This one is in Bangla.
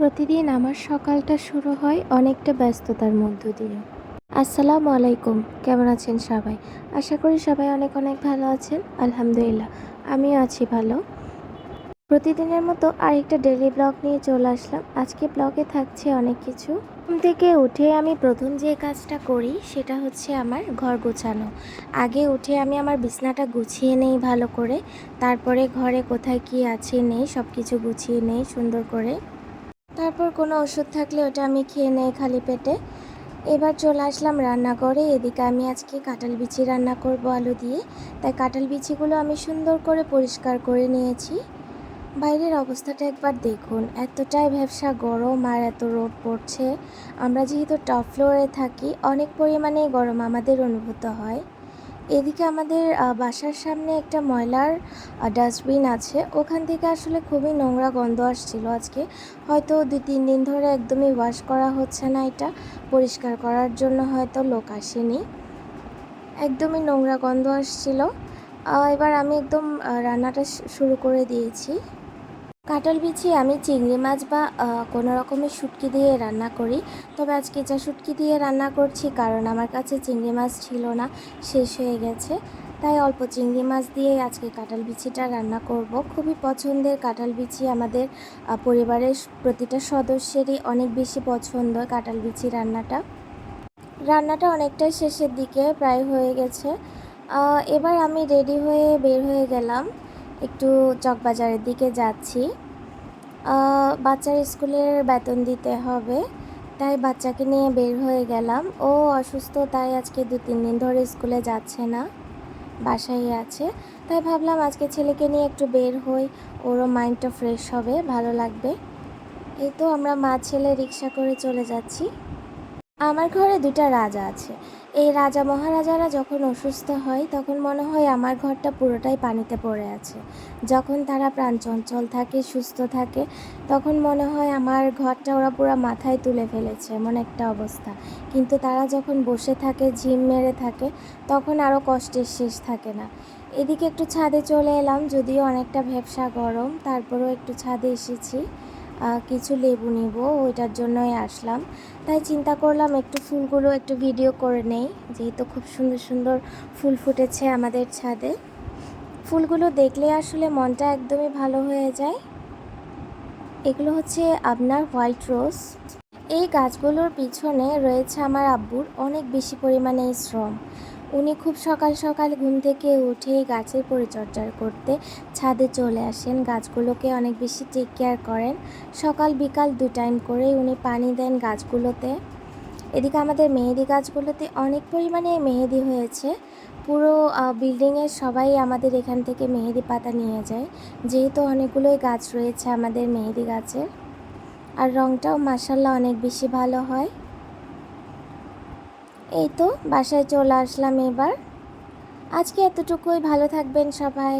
প্রতিদিন আমার সকালটা শুরু হয় অনেকটা ব্যস্ততার মধ্য দিয়ে। আসসালামু আলাইকুম। কেমন আছেন সবাই? আশা করি সবাই অনেক অনেক ভালো আছেন। আলহামদুলিল্লাহ, আমিও আছি ভালো। প্রতিদিনের মতো আরেকটা ডেলি ব্লগ নিয়ে চলে আসলাম। আজকে ব্লগে থাকছে অনেক কিছু। ঘুম থেকে উঠে আমি প্রথম যে কাজটা করি সেটা হচ্ছে আমার ঘর গোছানো। আগে উঠে আমি আমার বিছনাটা গুছিয়ে নেই ভালো করে। তারপরে ঘরে কোথায় কি আছে নেই সব কিছু গুছিয়ে নেই সুন্দর করে। তারপর কোনো ওষুধ থাকলে ওটা আমি খেয়ে নেই খালি পেটে। এবার চলে আসলাম রান্নাঘরে, এদিকে আমি আজকে কাঁঠাল বিচি রান্না করব আলু দিয়ে। তাই কাঁঠাল বিচিগুলো আমি সুন্দর করে পরিষ্কার করে নিয়েছি। বাইরের অবস্থাটা একবার দেখুন, এতটাই ব্যবসা গরম আর এত রোদ পড়ছে। আমরা যেহেতু টপ ফ্লোরে থাকি, অনেক পরিমাণে গরম আমাদের অনুভূত হয়। এদিকে আমাদের বাসার সামনে একটা ময়লার ডাস্টবিন আছে। ওখান থেকে আসলে খুবই নোংরা গন্ধ আসছিল আজকে। হয়তো দুই, তিন দিন ধরে একদমই ওয়াশ করা হচ্ছে না এটা। পরিষ্কার করার জন্য হয়তো লোক আসেনি। একদমই নোংরা গন্ধ আসছিল। এবার আমি একদম রান্নাটা শুরু করে দিয়েছি। কাঁঠাল বিছি আমি চিংড়ি মাছ বা কোনো রকমের শুটকি দিয়ে রান্না করি। তবে আজকে যা শুটকি দিয়ে রান্না করছি, কারণ আমার কাছে চিংড়ি মাছ ছিল না, শেষ হয়ে গেছে। তাই অল্প চিংড়ি মাছ দিয়ে আজকে কাঁঠাল বিচিটা রান্না করব। খুবই পছন্দের কাঁঠাল বিচি আমাদের পরিবারের প্রতিটা সদস্যেরই অনেক বেশি পছন্দ কাঁঠাল বিচি রান্নাটা। রান্নাটা অনেকটাই শেষের দিকে প্রায় হয়ে গেছে। এবার আমি রেডি হয়ে বের হয়ে গেলাম। একটু চকবাজারের দিকে যাচ্ছি। বাচ্চার স্কুলের বেতন দিতে হবে, তাই বাচ্চাকে নিয়ে বের হয়ে গেলাম। ও অসুস্থ, তাই আজকে দু, তিন দিন ধরে স্কুলে যাচ্ছে না, বাসায় আছে। তাই ভাবলাম আজকে ছেলেকে নিয়ে একটু বের হই, ওরও মাইন্ডটা ফ্রেশ হবে, ভালো লাগবে। এই তো আমরা মা ছেলে রিক্সা করে চলে যাচ্ছি। আমার ঘরে দুটা রাজা আছে এই রাজা মহারাজারা যখন অসুস্থ হয়, তখন মনে হয় আমার ঘরটা পুরোটাই পানিতে পড়ে আছে। যখন তারা প্রাণ চঞ্চল থাকে, সুস্থ থাকে, তখন মনে হয় আমার ঘরটা ওরা পুরো মাথায় তুলে ফেলেছে, এমন একটা অবস্থা। কিন্তু তারা যখন বসে থাকে, ঝিম মেরে থাকে, তখন আরও কষ্টের শেষ থাকে না। এদিকে একটু ছাদে চলে এলাম, যদিও অনেকটা ভ্যাবসা গরম, তারপরেও একটু ছাদে এসেছি। কিছু লেবু নিব, ওইটার জন্যই আসলাম। তাই চিন্তা করলাম একটু ফুলগুলো একটু ভিডিও করে নেই, যেহেতু খুব সুন্দর সুন্দর ফুল ফুটেছে আমাদের ছাদে। ফুলগুলো দেখলে আসলে মনটা একদমই ভালো হয়ে যায়। এগুলো হচ্ছে আপনার হোয়াইট রোজ। এই গাছগুলোর পিছনে রয়েছে আমার আব্বুর অনেক বেশি পরিমাণে শ্রম। উনি খুব সকাল সকাল ঘুম থেকে উঠে গাছের পরিচর্যা করতে ছাদে চলে আসেন। গাছগুলোকে অনেক বেশি টেক কেয়ার করেন। সকাল বিকাল দু টাইম করে উনি পানি দেন গাছগুলোতে। এদিকে আমাদের মেহেদি গাছগুলোতে অনেক পরিমাণে মেহেদি হয়েছে। পুরো বিল্ডিংয়ের সবাই আমাদের এখান থেকে মেহেদি পাতা নিয়ে যায়। যেহেতু অনেকগুলোই গাছ রয়েছে আমাদের মেহেদি গাছের। আর রঙটাও মাসাল্লাহ অনেক বেশি ভালো হয়। এই তো বাসায় চলে আসলাম এবার। আজকে এতটুকুই ভালো থাকবেন সবাই।